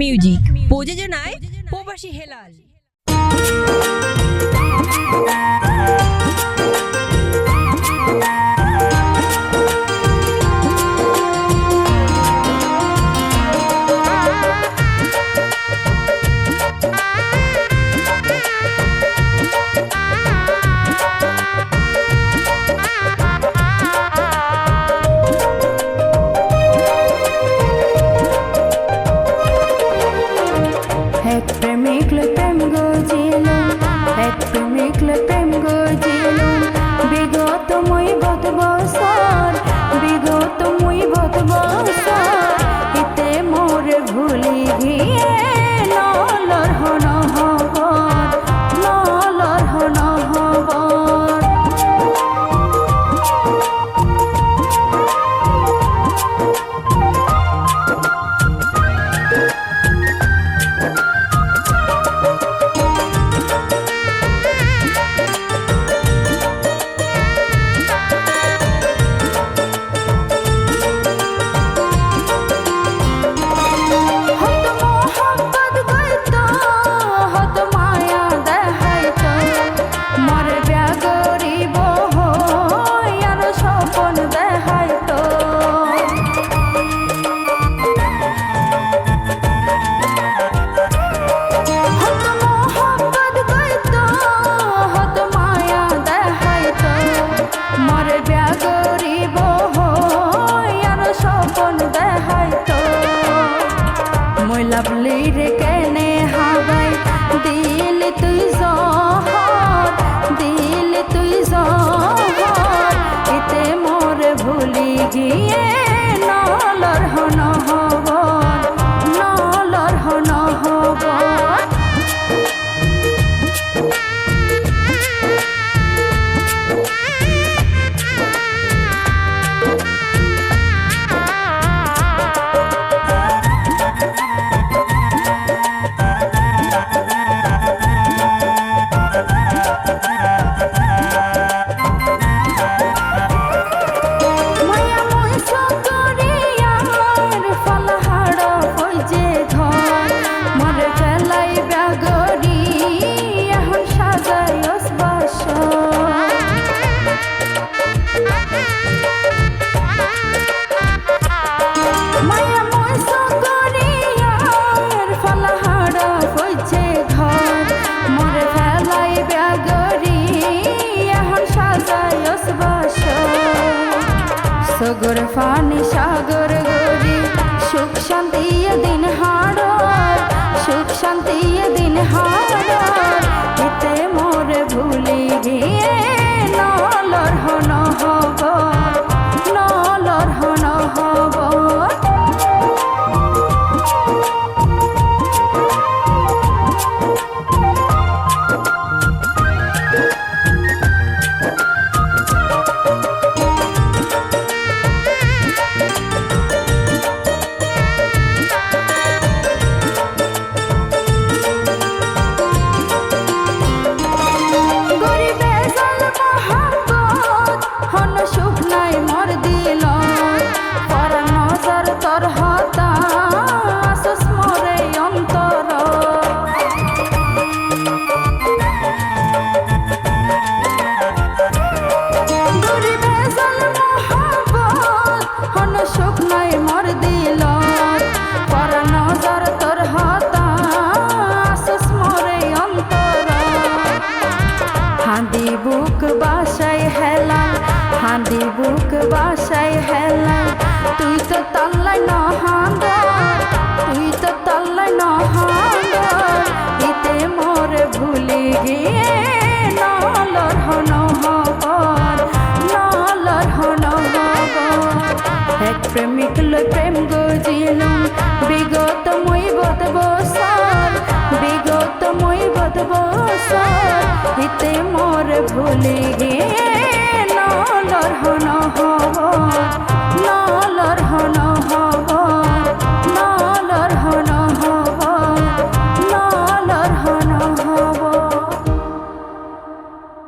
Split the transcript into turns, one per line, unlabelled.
Music প্রযোজনায় প্রবাসী Helal.
make love. जिए সগর ফানি সাগর গরি সুখ শান্তি দিন হা হাঁদি বুক বাসায় হেলা হাঁদি বুক বাসায় হেলা তুই তো তাল্লাই না ভুলে গে